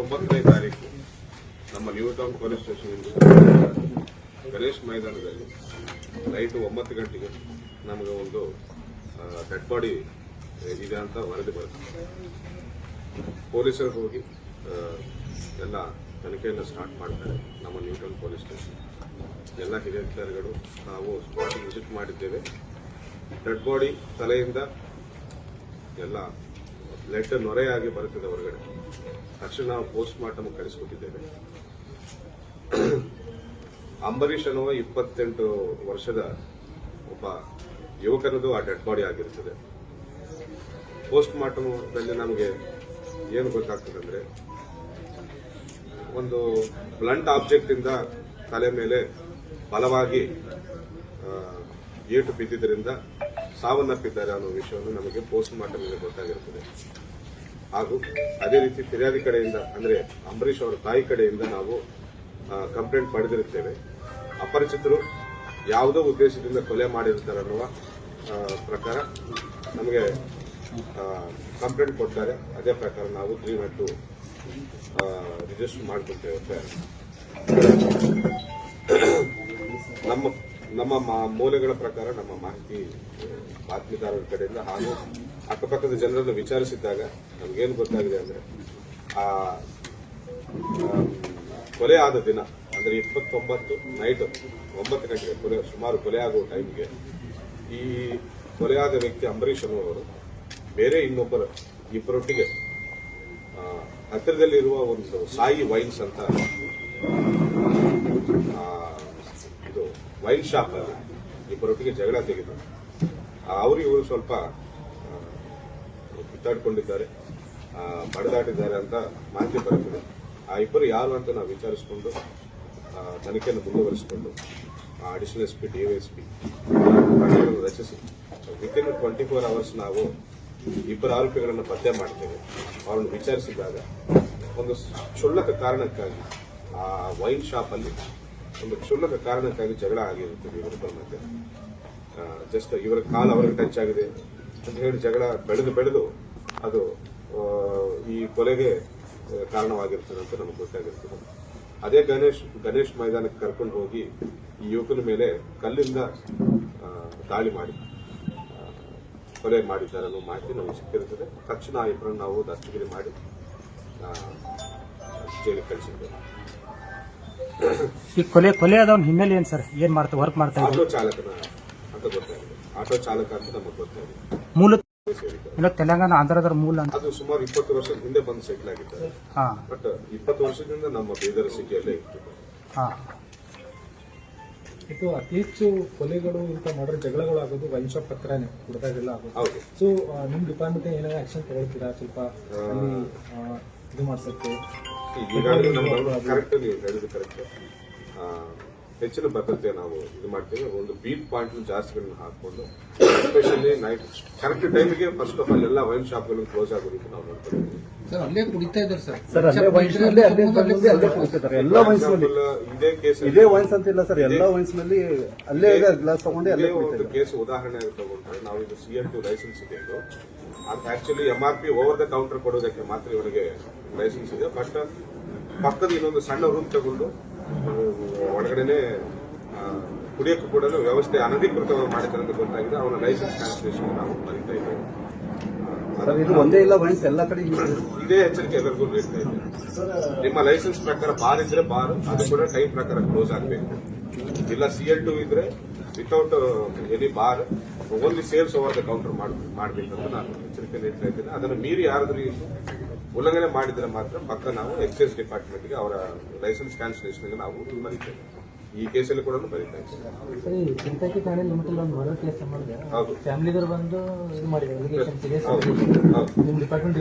ಇಪ್ಪತ್ತೊಂಬತ್ತನೇ ತಾರೀಕು ನಮ್ಮ New Town police station Ganesh ಮೈದಾನದಲ್ಲಿ ನೈಟ್ ಒಂಬತ್ತು ಗಂಟೆಗೆ ನಮಗೆ ಒಂದು ಡೆಡ್ ಬಾಡಿ ಇದೆ ಅಂತ ವರದಿ ಬರುತ್ತೆ ಪೊಲೀಸರು ಹೋಗಿ ಎಲ್ಲ ತನಿಖೆಯನ್ನು ಸ್ಟಾರ್ಟ್ ಮಾಡ್ತಾರೆ ನಮ್ಮ ನ್ಯೂ ಟೌನ್ ಪೊಲೀಸ್ ಸ್ಟೇಷನ್ ಎಲ್ಲ ಹಿರಿಯ ಅಧಿಕಾರಿಗಳು ನಾವು ಸ್ಪಾಟ್ ವಿಸಿಟ್ ಮಾಡಿದ್ದೇವೆ. ಡೆಡ್ ಬಾಡಿ ತಲೆಯಿಂದ ಎಲ್ಲ ಬ್ಲಡ್ ನೊರೆಯಾಗಿ ಬರುತ್ತದೆ ಹೊರಗಡೆ. ತಕ್ಷಣ ನಾವು ಪೋಸ್ಟ್ ಮಾರ್ಟಮ್ ಕಳಿಸ್ಕೊಟ್ಟಿದ್ದೇವೆ ಅಂಬರೀಷ್ ಅನ್ನುವ ಇಪ್ಪತ್ತೆಂಟು ವರ್ಷದ ಒಬ್ಬ ಯುವಕನದು ಆ ಡೆಡ್ ಬಾಡಿ ಆಗಿರುತ್ತದೆ. ಪೋಸ್ಟ್ ಮಾರ್ಟಮ್ದಲ್ಲಿ ನಮಗೆ ಏನು ಗೊತ್ತಾಗ್ತದೆ ಅಂದ್ರೆ ಒಂದು ಬ್ಲಂಟ್ ಆಬ್ಜೆಕ್ಟ್ ಇಂದ ತಲೆ ಮೇಲೆ ಬಲವಾಗಿ ಏಟು ಬಿದ್ದಿದ್ದರಿಂದ ಸಾವನ್ನಪ್ಪಿದ್ದಾರೆ ಅನ್ನೋ ವಿಷಯವನ್ನು ನಮಗೆ ಪೋಸ್ಟ್ ಮಾರ್ಟಮ್ ಗೊತ್ತಾಗಿರುತ್ತದೆ. ಹಾಗೂ ಅದೇ ರೀತಿ ಫಿರ್ಯಾದಿ ಕಡೆಯಿಂದ, ಅಂದರೆ ಅಂಬರೀಷ್ ಅವರ ತಾಯಿ ಕಡೆಯಿಂದ ನಾವು ಕಂಪ್ಲೇಂಟ್ ಪಡೆದಿರುತ್ತೇವೆ. ಅಪರಿಚಿತರು ಯಾವುದೋ ಉದ್ದೇಶದಿಂದ ಕೊಲೆ ಮಾಡಿರ್ತಾರೆ ಅನ್ನುವ ಪ್ರಕಾರ ನಮಗೆ ಕಂಪ್ಲೇಂಟ್ ಕೊಡ್ತಾರೆ. ಅದೇ ಪ್ರಕಾರ ನಾವು ತ್ರೀ ನಾಟ್ ಟು ರಿಜಿಸ್ಟರ್ ಅಂತ ನಮ್ಮ ನಮ್ಮ ಮೂಲಗಳ ಪ್ರಕಾರ ನಮ್ಮ ಮಾಹಿತಿ ಬಾತ್ಮೀದಾರರ ಕಡೆಯಿಂದ ಹಾಗೂ ಅಕ್ಕಪಕ್ಕದ ಜನರನ್ನು ವಿಚಾರಿಸಿದ್ದಾಗ ನಮಗೇನು ಗೊತ್ತಾಗಿದೆ ಅಂದ್ರೆ ಆ ಕೊಲೆ ಆದ ದಿನ, ಅಂದ್ರೆ ಇಪ್ಪತ್ತೊಂಬತ್ತು ನೈಟ್, ಒಂಬತ್ತು ಗಂಟೆಗೆ ಕೊಲೆ, ಸುಮಾರು ಕೊಲೆ ಆಗುವ ಟೈಮ್ಗೆ ಈ ಕೊಲೆಯಾದ ವ್ಯಕ್ತಿ ಅಂಬರೀಷ್ ಅನ್ನುವರು ಬೇರೆ ಇನ್ನೊಬ್ಬರು ಇಬ್ಬರೊಟ್ಟಿಗೆ ಹತ್ತಿರದಲ್ಲಿರುವ ಒಂದು ಸಾಯಿ ವೈನ್ಸ್ ಅಂತ ಇದು ವೈನ್ ಶಾಪ್ ಇಬ್ಬರೊಟ್ಟಿಗೆ ಜಗಳ ತೆಗೆದರು ಅವರು ಇವರು ಸ್ವಲ್ಪ ಕಿತ್ತಾಡ್ಕೊಂಡಿದ್ದಾರೆ ಬಡದಾಟಿದ್ದಾರೆ ಅಂತ ಮಾಹಿತಿ ಬರುತ್ತದೆ. ಆ ಇಬ್ಬರು ಯಾರು ಅಂತ ನಾವು ವಿಚಾರಿಸಿಕೊಂಡು ತನಿಖೆಯನ್ನು ಮುಂದುವರಿಸಿಕೊಂಡು ಅಡಿಷನಲ್ ಎಸ್ ಪಿ ಡಿವೈಎಸ್ಪಿ ರಚಿಸಿ within twenty four hours ನಾವು ಇಬ್ಬರು ಆರೋಪಿಗಳನ್ನು ಪತ್ತೆ ಮಾಡ್ತೇವೆ. ಅವರನ್ನು ವಿಚಾರಿಸಿದಾಗ ಒಂದು ಕ್ಷುಲ್ಲಕ ಕಾರಣಕ್ಕಾಗಿ, ಆ, ವೈನ್ ಶಾಪ್ ಅಲ್ಲಿ ಒಂದು ಕ್ಷುಲ್ಲಕ ಕಾರಣಕ್ಕಾಗಿ ಜಗಳ ಆಗಿರುತ್ತದೆ ಇವರಿಬ್ಬರ ಮಧ್ಯೆ. ಜಸ್ಟ್ ಇವರ ಕಾಲು ಅವರಿಗೆ ಟಚ್ ಆಗಿದೆ ಅಂತ ಹೇಳಿ ಜಗಳ ಬೆಳೆದು ಬೆಳೆದು ಅದು ಈ ಕೊಲೆಗೆ ಕಾರಣವಾಗಿರ್ತದೆ ಅಂತ ನಮಗೆ ಗೊತ್ತಾಗಿರ್ತದೆ. ಅದೇ ಗಣೇಶ್ ಗಣೇಶ್ ಮೈದಾನಕ್ಕೆ ಕರ್ಕೊಂಡು ಹೋಗಿ ಈ ಯುವಕನ ಮೇಲೆ ಕಲ್ಲಿಂದ ದಾಳಿ ಮಾಡಿ ಕೊಲೆ ಮಾಡಿದ್ದಾರೆ ಅನ್ನೋ ಮಾಹಿತಿ ನಮಗೆ ಸಿಕ್ಕಿರುತ್ತದೆ ತಕ್ಷಣ ಆ ಇಬ್ಬರನ್ನು ನಾವು ದಸ್ತಗಿರಿ ಮಾಡಿ ಜೈಲಿಗೆ ಕಳಿಸಿದ್ದೇವೆ. ಈ ಕೊಲೆ ಕೊಲೆ ಆದವನ್ ಹಿನ್ನೆಲೆ ಏನು ಸರ್? ಏನ್ ಮಾಡ್ತಾ ವರ್ಕ್ ಮಾಡ್ತಾ ಆಟೋ ಚಾಲಕನ ಅಂತ ಗೊತ್ತಾಗಿದೆ. ಆಟೋ ಚಾಲಕ ಅಂತ ನಮಗೆ ಗೊತ್ತಾಗಿದೆ. ಮೂಲ. ಇಲ್ಲ ತೆಲಂಗಾಣ ಆಂಧ್ರದ ಮೂಲ ಅಂತ. ಅದು ಸುಮಾರು ಇಪ್ಪತ್ತು ವರ್ಷದ ಹಿಂದೆ ಬಂದು ಸೆಟ್ಲ್ ಆಗಿದ್ದಾರೆ ಹಾ. ಬಟ್ ಇಪ್ಪತ್ತು ವರ್ಷದಿಂದ ನಮ್ಮ ಬೀದರ್ ಸಿಟಿಯಲ್ಲೇ ಇತ್ತು. ಹಾ. ಇದು ಅತಿ ಹೆಚ್ಚು ಕೊಲೆಗಳು ಇಂಥ ಮಾಡ್ರೆ ಜಗಳಗಳು ಆಗೋದು ವೈನ್ ಶಾಪ್ ಹತ್ರನೇ ಕುಡ್ದಾಗೆಲ್ಲ ಆಗೋದು. ಹೌದು. ಸೊ ನಿಮ್ ಡಿಪಾರ್ಟ್ಮೆಂಟ್ ಏನಾದ್ರು ಆಕ್ಷನ್ ತಗೊಳ್ತೀರಾ? ಸ್ವಲ್ಪ ಅಲ್ಲಿ ಆ, ಇದು ಮಾಡ್ಸಕ್ಕೆ. ಈಗಾಗಲೇ ನಮ್ಮ ಕರೆಕ್ಟ್ ನೀವು ಹೇಳಿದ ಕರೆಕ್ಟ್ ಹೆಚ್ಚಿನ ಭದ್ರತೆ ನಾವು ಇದು ಮಾಡ್ತೀವಿ. ಒಂದು ಬೀಟ್ ಪಾಯಿಂಟ್ ಜಾಸ್ತಿಗಳನ್ನ ಹಾಕೊಂಡು ಎಸ್ಪೆಷಲಿ ನೈಟ್ ಕರೆಕ್ಟ್ ಟೈಮಿಗೆ ಫಸ್ಟ್ ಆಫ್ ಆಲ್ ಎಲ್ಲ ವೈನ್ ಶಾಪ್ಗಳು ಕ್ಲೋಸ್ ಆಗೋದಕ್ಕೆ ನಾವು ನೋಡ್ತೀವಿ ಕೇಸ್ ಇದೇ ವೈನ್ಸ್ ಅಂತ ಇಲ್ಲ ಸರ್ ಎಲ್ಲ ವೈನ್ಸ್ನಲ್ಲಿ ಅಲ್ಲೇ ಗ್ಲಾಸ್ ತಗೊಂಡು ಅಲ್ಲೇ ಇದೇ ಒಂದು ಕೇಸ್ ಉದಾಹರಣೆ ತಗೊಂಡ್ರೆ ನಾವು ಇದು ಸಿ ಎನ್ ಟು ಲೈಸೆನ್ಸ್ ಇದೆ ಇದು. ಅಂತ actually M R P over the counter ಕೊಡೋದಕ್ಕೆ ಮಾತ್ರ ಇವರಿಗೆ ಲೈಸೆನ್ಸ್ ಇದೆ. ಫಸ್ಟ್ ಪಕ್ಕದ ಇನ್ನೊಂದು ಸಣ್ಣ ರೂಮ್ ತಗೊಂಡು ಒಳಗಡೆನೆ ಕುಡಿಯೋಕ್ಕೂ ಕೂಡ ವ್ಯವಸ್ಥೆ ಅನಧಿಕೃತವಾಗಿ ಮಾಡಿದ್ದಾರೆ ಅಂತ ಗೊತ್ತಾಗಿದೆ. ಅವನ ಲೈಸೆನ್ಸ್ ಕ್ಯಾನ್ಸಲೇಷನ್ ನಾವು ಬರೀತಾ ಇದ್ದೇವೆ. ಇದು ಒಂದೇ ಇಲ್ಲ ವೈನ್ಸ್ ಎಲ್ಲ ಕಡೆ ಇದೆ. ಇದೇ ಎಚ್ಚರಿಕೆ ಎಲ್ಲರಿಗೂ ನೀಡ್ತಾ ಇದ್ದೇವೆ ನಿಮ್ಮ ಲೈಸೆನ್ಸ್ ಪ್ರಕಾರ ಬಾರ್ ಇದ್ರೆ ಬಾರ್ ಅದು ಕೂಡ ಟೈಮ್ ಪ್ರಕಾರ ಕ್ಲೋಸ್ ಆಗಬೇಕು. ಇಲ್ಲ ಸಿ ಎಲ್ ಟು ಇದ್ರೆ without any bar only sales over the counter ಮಾಡಬೇಕಂತ ನಾನು ಎಚ್ಚರಿಕೆ ನೀಡ್ತಾ ಇದ್ದೇನೆ. ಅದನ್ನು ಮೀರಿ ಯಾರಾದ್ರೂ ಉಲ್ಲಂಘನೆ ಮಾಡಿದ್ರೆ ಮಾತ್ರ ಮತ್ತೆ ನಾವು ಎಕ್ಸೈಸ್ ಡಿಪಾರ್ಟ್ಮೆಂಟ್ಗೆ ಅವರ ಲೈಸೆನ್ಸ್ ಕ್ಯಾನ್ಸಲೇಷನ್ಗೆ ನಾವು ಬರೀತೇವೆ ಈ ಕೇಸಲ್ಲಿ ಕೂಡ ಬರೀತಾ ಚಿಂತಾಕಿ ಠಾಣೆ ಒಂದು ಮರ್ಡರ್ ಕೇಸ್ ಸಂಬಂಧ ಹೌದು. ಫ್ಯಾಮಿಲಿದವ್ರು ಬಂದು ಇದು ಮಾಡಿದ್ದಾರೆ ಅಲಿಗೇಷನ್ ಸೀರಿಯಸ್ ನಿಮ್ಮ ಡಿಪಾರ್ಟ್ಮೆಂಟ್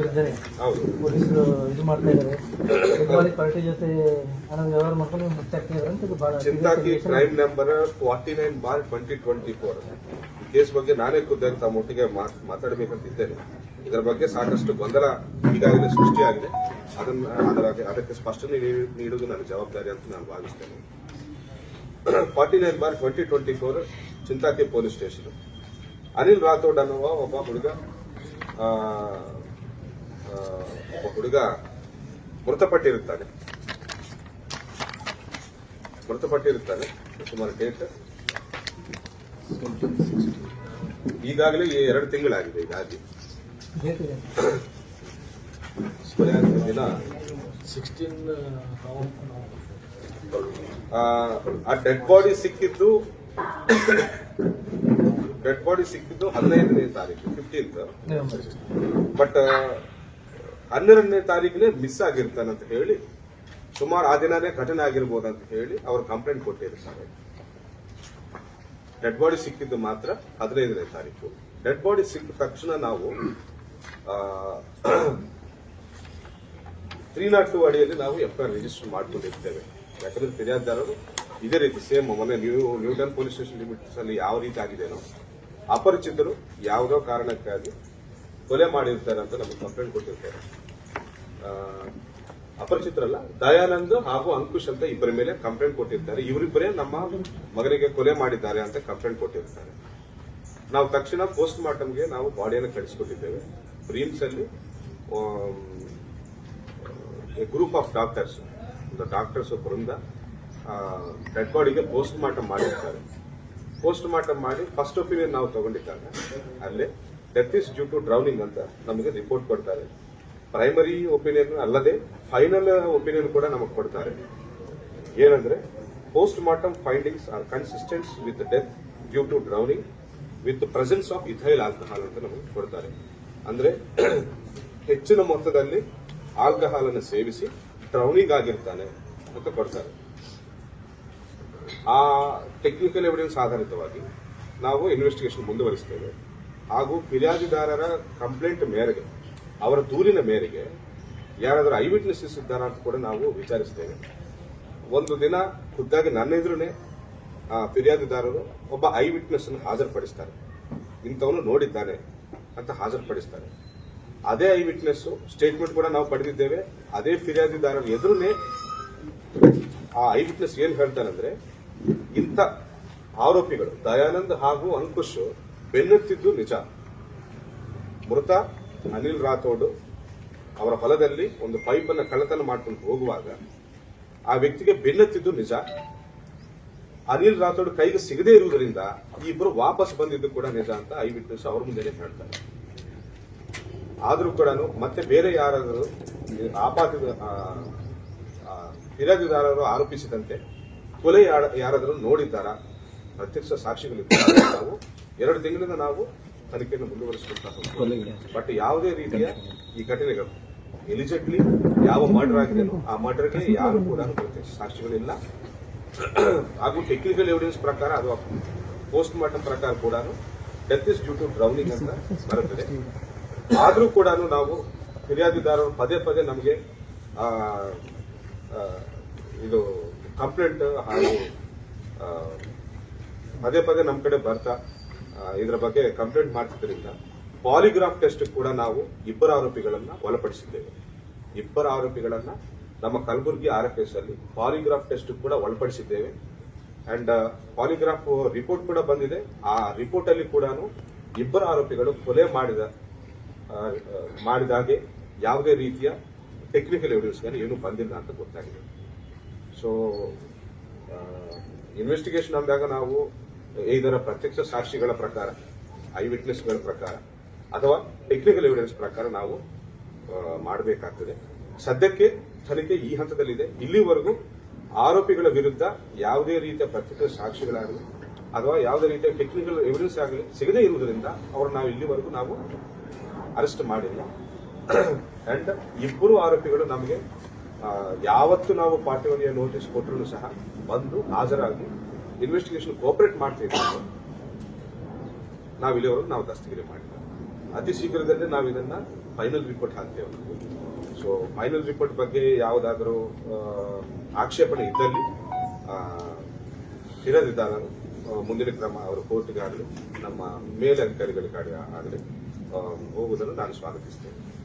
ಪೊಲೀಸರು ಇದು ಮಾಡ್ತಾ ಇದ್ದಾರೆ ಪಾರ್ಟಿ ಜೊತೆ ಹಣ ವ್ಯವಹಾರ ಮಾಡ್ಕೊಂಡು ನೀವು ಮುಚ್ಚಾಕ್ತಾ ಅಂತ ಇದು ಬಹಳ Chintaki crime number forty nine bar twenty twenty four ಈ ಕೇಸ್ ಬಗ್ಗೆ ನಾನೇ ಖುದ್ದಾಗಿ ತಮ್ಮ ಒಟ್ಟಿಗೆ ಮಾತಾಡಬೇಕಂತ ಇದ್ದೇನೆ ಇದರ ಬಗ್ಗೆ ಸಾಕಷ್ಟು ಗೊಂದಲ ಈಗಾಗಲೇ ಸೃಷ್ಟಿಯಾಗಿದೆ. ಅದನ್ನ ಅದರ ಅದಕ್ಕೆ ಸ್ಪಷ್ಟನೆ ನೀಡಿ- ನೀಡುವುದು ನನ್ನ ಜವಾಬ್ದಾರಿ ಅಂತ ನಾನು ಭಾವಿಸ್ತೇನೆ. Forty nine bar twenty twenty four Chintaki police station. Anil Rathod ಅನ್ನುವ ಒಬ್ಬ ಹುಡುಗ ಒಬ್ಬ ಹುಡುಗ ಮೃತಪಟ್ಟಿರುತ್ತಾನೆ. ಮೃತಪಟ್ಟಿರುತ್ತಾನೆ ಸುಮಾರು ಡೇಟ್. ಈಗಾಗಲೇ ಎರಡು ತಿಂಗಳಾಗಿದೆ ಈಗಾಗಿ ದಿನ ಸಿಕ್ಸ್ಟೀನ್ ಆ, ಡೆಡ್ ಬಾಡಿ ಸಿಕ್ಕಿದ್ದು ಡೆಡ್ ಬಾಡಿ ಸಿಕ್ಕಿದ್ದು ಹದಿನೈದನೇ ತಾರೀಕು ಫಿಫ್ಟೀನ್ತ್ ಬಟ್ ಹನ್ನೆರಡನೇ ತಾರೀಕಿನೇ ಮಿಸ್ ಆಗಿರ್ತಾನೆ ಅಂತ ಹೇಳಿ ಸುಮಾರು ಆ ದಿನನೇ ಘಟನೆ ಆಗಿರ್ಬೋದು ಅಂತ ಹೇಳಿ ಅವರು ಕಂಪ್ಲೇಂಟ್ ಕೊಟ್ಟಿರ್ತಾರೆ. ಡೆಡ್ ಬಾಡಿ ಸಿಕ್ಕಿದ್ದು ಮಾತ್ರ ಹದಿನೈದನೇ ತಾರೀಕು. ಡೆಡ್ ಬಾಡಿ ಸಿಕ್ಕ ತಕ್ಷಣ ನಾವು ತ್ರೀ ನಾಟ್ ಟು ಅಡಿಯಲ್ಲಿ ನಾವು ಎಫ್ಐಆರ್ ರಿಜಿಸ್ಟರ್ ಮಾಡ್ಕೊಂಡಿರ್ತೇವೆ. ಯಾಕಂದ್ರೆ ಫಿರ್ಯಾದಿದಾರರು ಇದೇ ರೀತಿ ಸೇಮ್ ಮೊನ್ನೆ ನೀವು ನ್ಯೂಟನ್ ಪೊಲೀಸ್ ಸ್ಟೇಷನ್ ಲಿಮಿಟ್ಸ್ ಅಲ್ಲಿ ಯಾವ ರೀತಿ ಆಗಿದೆನೋ ಅಪರಿಚಿತರು ಯಾವುದೋ ಕಾರಣಕ್ಕಾಗಿ ಕೊಲೆ ಮಾಡಿರ್ತಾರೆ ಅಂತ ನಮಗೆ ಕಂಪ್ಲೇಂಟ್ ಕೊಟ್ಟಿರ್ತಾರೆ. ಅಪರಿಚಿತರಲ್ಲ, ದಯಾನಂದ್ ಹಾಗೂ ಅಂಕುಶ್ ಅಂತ ಇಬ್ಬರ ಮೇಲೆ ಕಂಪ್ಲೇಂಟ್ ಕೊಟ್ಟಿರ್ತಾರೆ. ಇವರಿಬ್ಬರೇ ನಮ್ಮ ಮಗನಿಗೆ ಕೊಲೆ ಮಾಡಿದ್ದಾರೆ ಅಂತ ಕಂಪ್ಲೇಂಟ್ ಕೊಟ್ಟಿರ್ತಾರೆ. ನಾವು ತಕ್ಷಣ ಪೋಸ್ಟ್ ಮಾರ್ಟಮ್ಗೆ ನಾವು ಬಾಡಿಯನ್ನು ಕಳಿಸಿಕೊಟ್ಟಿದ್ದೇವೆ. ರೀಮ್ಸ್ ಅಲ್ಲಿ ಗ್ರೂಪ್ ಆಫ್ ಡಾಕ್ಟರ್ಸ್ ಡಾಕ್ಟರ್ಸ್ ಒಬ್ಬರಿಂದ ಡೆಡ್ ಬಾಡಿಗೆ ಪೋಸ್ಟ್ ಮಾರ್ಟಮ್ ಮಾಡಿರ್ತಾರೆ. ಪೋಸ್ಟ್ ಮಾರ್ಟಮ್ ಮಾಡಿ ಫಸ್ಟ್ ಒಪಿನಿಯನ್ ನಾವು ತಗೊಂಡಿದ್ದಾಗ, ಅಲ್ಲಿ death is due to drowning ಅಂತ ನಮಗೆ ರಿಪೋರ್ಟ್ ಕೊಡ್ತಾರೆ. ಪ್ರೈಮರಿ ಒಪಿನಿಯನ್ ಅಲ್ಲದೆ ಫೈನಲ್ ಒಪಿನಿಯನ್ ಕೂಡ ನಮಗೆ ಕೊಡ್ತಾರೆ. ಏನಂದ್ರೆ post mortem findings are consistent with death due to drowning with presence of ethyl alcohol ಅಂತ ನಮಗೆ ಕೊಡ್ತಾರೆ. ಅಂದ್ರೆ, ಹೆಚ್ಚಿನ ಮೊತ್ತದಲ್ಲಿ ಆಲ್ಕಹಾಲ್ ಅನ್ನು ಸೇವಿಸಿ ಡ್ರೌನಿಂಗ್ ಆಗಿರ್ತಾನೆ ಅಂತ ಕೊಡ್ತಾರೆ. ಆ ಟೆಕ್ನಿಕಲ್ ಎವಿಡೆನ್ಸ್ ಆಧಾರಿತವಾಗಿ ನಾವು ಇನ್ವೆಸ್ಟಿಗೇಷನ್ ಮುಂದುವರಿಸ್ತೇವೆ. ಹಾಗೂ ಫಿರ್ಯಾದಿದಾರರ ಕಂಪ್ಲೇಂಟ್ ಮೇರೆಗೆ, ಅವರ ದೂರಿನ ಮೇರೆಗೆ ಯಾರಾದರೂ ಐ ವಿಟ್ನೆಸಸ್ ಇದ್ದಾರಾ ಅಂತ ಕೂಡ ನಾವು ವಿಚಾರಿಸ್ತೇವೆ. ಒಂದು ದಿನ ಖುದ್ದಾಗಿ ನನ್ನ ಎದುರುನೇ ಫಿರ್ಯಾದಿದಾರರು ಒಬ್ಬ ಐ ವಿಟ್ನೆಸ್ ಅನ್ನು ಹಾಜರುಪಡಿಸ್ತಾರೆ. ಇಂಥವನು ನೋಡಿದ್ದಾನೆ ಅಂತ ಹಾಜರುಪಡಿಸ್ತಾರೆ. ಅದೇ ಐ ವಿಟ್ನೆಸ್ ಸ್ಟೇಟ್ಮೆಂಟ್ ಕೂಡ ನಾವು ಪಡೆದಿದ್ದೇವೆ. ಅದೇ ಫಿರ್ಯಾದಿದಾರರ ಎದುರುನೇ ಆ ಐ ವಿಟ್ನೆಸ್ ಏನ್ ಹೇಳ್ತಾನಂದ್ರೆ, ಇಂಥ ಆರೋಪಿಗಳು ದಯಾನಂದ್ ಹಾಗೂ ಅಂಕುಶ್ ಬೆನ್ನತ್ತಿದ್ದು ನಿಜ. ಮೃತ ಅನಿಲ್ ರಾಥೋಡ್ ಅವರ ಹೊಲದಲ್ಲಿ ಒಂದು ಪೈಪ್ ಅನ್ನು ಕಳ್ಳತನ ಮಾಡ್ಕೊಂಡು ಹೋಗುವಾಗ ಆ ವ್ಯಕ್ತಿಗೆ ಬೆನ್ನತ್ತಿದ್ದು ನಿಜ. ಅನಿಲ್ ರಾಥೋಡ್ ಕೈಗೆ ಸಿಗದೇ ಇರುವುದರಿಂದ ಇಬ್ಬರು ವಾಪಸ್ ಬಂದಿದ್ದು ಕೂಡ ನಿಜ ಅಂತ ಐ ವಿಟ್ನೆಸ್ ಅವ್ರ ಮುಂದೆ ಹೇಳ್ತಾರೆ. ಆದರೂ ಕೂಡ ಮತ್ತೆ ಬೇರೆ ಯಾರಾದರೂ ಆಪಾತ ಆಪಾದಿತ ಫಿರ್ಯಾದಿದಾರರು ಆರೋಪಿಸಿದಂತೆ ಕೊಲೆ ಯಾರ- ಯಾರಾದರೂ ನೋಡಿದ್ದಾರಾ? ಪ್ರತ್ಯಕ್ಷ ಸಾಕ್ಷಿಗಳಿದ್ದಾರೆ ನಾವು ಎರಡು ತಿಂಗಳಿಂದ ನಾವು ತನಿಖೆಯನ್ನು ಮುಂದುವರಿಸಿಕೊಳ್ತಾ ಹೋಗ್ತೀವಿ. ಬಟ್ ಯಾವುದೇ ರೀತಿಯ ಈ ಘಟನೆಗಳು ಎಲಿಜೆಂಟ್ಲಿ ಯಾವ ಮರ್ಡರ್ ಆಗಿದೆಯೋ ಆ ಮರ್ಡರ್ಗೆ ಯಾರು ಕೂಡ ಪ್ರತ್ಯಕ್ಷ ಸಾಕ್ಷಿಗಳಿಲ್ಲ ಹಾಗೂ ಟೆಕ್ನಿಕಲ್ ಎವಿಡೆನ್ಸ್ ಪ್ರಕಾರ ಅದು ಪೋಸ್ಟ್ ಮಾರ್ಟಮ್ ಪ್ರಕಾರ ಕೂಡ death is due to drowning ಅಂತ ಬರುತ್ತದೆ. ಆದರೂ ಕೂಡ ನಾವು ಫಿರ್ಯಾದಿದಾರರು ಪದೇ ಪದೇ ನಮಗೆ ಇದು ಕಂಪ್ಲೇಂಟ್ ಹಾಗೂ ಪದೇ ಪದೇ ನಮ್ಮ ಕಡೆ ಬರ್ತಾ ಇದರ ಬಗ್ಗೆ ಕಂಪ್ಲೇಂಟ್ ಮಾಡ್ತಿದ್ರಿಂದ ಪಾಲಿಗ್ರಾಫ್ ಟೆಸ್ಟ್ ಕೂಡ ನಾವು ಇಬ್ಬರ ಆರೋಪಿಗಳನ್ನ ಒಳಪಡಿಸಿದ್ದೇವೆ. ಇಬ್ಬರ ಆರೋಪಿಗಳನ್ನ ನಮ್ಮ ಕಲಬುರಗಿ ಆರ್ ಎಫ್ ಎಸ್ ಅಲ್ಲಿ ಪಾಲಿಗ್ರಾಫ್ ಟೆಸ್ಟ್ ಕೂಡ ಒಳಪಡಿಸಿದ್ದೇವೆ. ಅಂಡ್ ಪಾಲಿಗ್ರಾಫ್ ರಿಪೋರ್ಟ್ ಕೂಡ ಬಂದಿದೆ. ಆ ರಿಪೋರ್ಟ್ ಅಲ್ಲಿ ಕೂಡ ಇಬ್ಬರ ಆರೋಪಿಗಳು ಕೊಲೆ ಮಾಡಿದ ಮಾಡಿದ ಹಾಗೆ ಯಾವುದೇ ರೀತಿಯ ಟೆಕ್ನಿಕಲ್ ಎವಿಡೆನ್ಸ್ ಏನು ಬಂದಿಲ್ಲ ಅಂತ ಗೊತ್ತಾಗಿದೆ. ಸೊ ಇನ್ವೆಸ್ಟಿಗೇಷನ್ ಅಂದಾಗ ನಾವು ಇದರ ಪ್ರತ್ಯಕ್ಷ ಸಾಕ್ಷಿಗಳ ಪ್ರಕಾರ ಐ ವಿಟ್ನೆಸ್ಗಳ ಪ್ರಕಾರ ಅಥವಾ ಟೆಕ್ನಿಕಲ್ ಎವಿಡೆನ್ಸ್ ಪ್ರಕಾರ ನಾವು ಮಾಡಬೇಕಾಗ್ತದೆ. ಸದ್ಯಕ್ಕೆ ತನಿಖೆ ಈ ಹಂತದಲ್ಲಿದೆ. ಇಲ್ಲಿವರೆಗೂ ಆರೋಪಿಗಳ ವಿರುದ್ಧ ಯಾವುದೇ ರೀತಿಯ ಪ್ರತ್ಯಕ್ಷ ಸಾಕ್ಷಿಗಳಾಗಲಿ ಅಥವಾ ಯಾವುದೇ ರೀತಿಯ ಟೆಕ್ನಿಕಲ್ ಎವಿಡೆನ್ಸ್ ಆಗಲಿ ಸಿಗದೇ ಇರುವುದರಿಂದ ಅವರು ನಾವು ಇಲ್ಲಿವರೆಗೂ ನಾವು ಅರೆಸ್ಟ್ ಮಾಡಿಲ್ಲ. ಅಂಡ್ ಇಬ್ಬರು ಆರೋಪಿಗಳು ನಮಗೆ ಯಾವತ್ತು ನಾವು ಪಾರ್ಟಿವನಿಯ ನೋಟಿಸ್ ಕೊಟ್ಟರು ಸಹ ಬಂದು ಹಾಜರಾಗಿ ಇನ್ವೆಸ್ಟಿಗೇಷನ್ ಕೋಪರೇಟ್ ಮಾಡ್ತೀವಿ ನಾವು ಇಲ್ಲಿವರೆಗೂ ನಾವು ದಸ್ತಗಿರಿ ಮಾಡಿಲ್ಲ. ಅತಿ ಶೀಘ್ರದಲ್ಲೇ ನಾವು ಇದನ್ನ ಫೈನಲ್ ರಿಪೋರ್ಟ್ ಹಾಕ್ತೇವೆ ಸೊ ಫೈನಲ್ ರಿಪೋರ್ಟ್ ಬಗ್ಗೆ ಯಾವುದಾದರೂ ಆಕ್ಷೇಪಣೆ ಇದ್ದಲ್ಲಿ ಇರದಿದ್ದಾಗ ಮುಂದಿನ ಕ್ರಮ ಅವರು ಕೋರ್ಟ್ಗಾಗಲಿ ನಮ್ಮ ಮೇಲಧಿಕಾರಿಗಳಿಗಾಗಲಿ ಹೋಗುವುದನ್ನು ನಾನು ಸ್ವಾಗತಿಸ್ತೇನೆ.